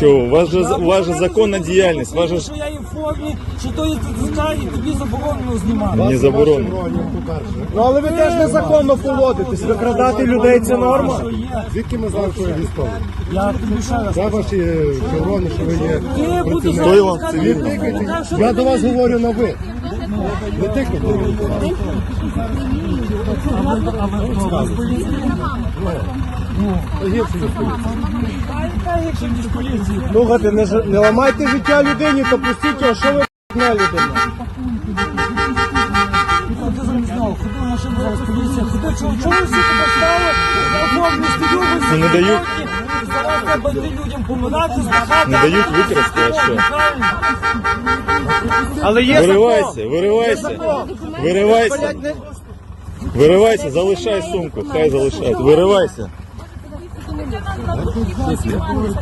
Чого? У вас же у вас же законна діяльність, у вас же ж Що я в формі, що то є ТЦК і тобі заборонено знімати. не заборонено. Ну але ви теж незаконно поводитесь. Викрадати людей це норма. Що є? Звідки ми знаємо, що ви військові? Я тобі ще раз. Де ваші шеврони, що ви є? Ти будеш зараз цивільний? сказати, що Я ти до вас мені- говорю на ви. Не тикайте. А ви- а ви хто? Слухайте, не, ж- не ламайте життя людині, то пустіть його, що ви на всі Ну, не дають. Не дають викрасти, а що? Але є Виривайся, виривайся, виривайся, виривайся, залишай сумку, хай залишають, виривайся. Це нам на душі працювали.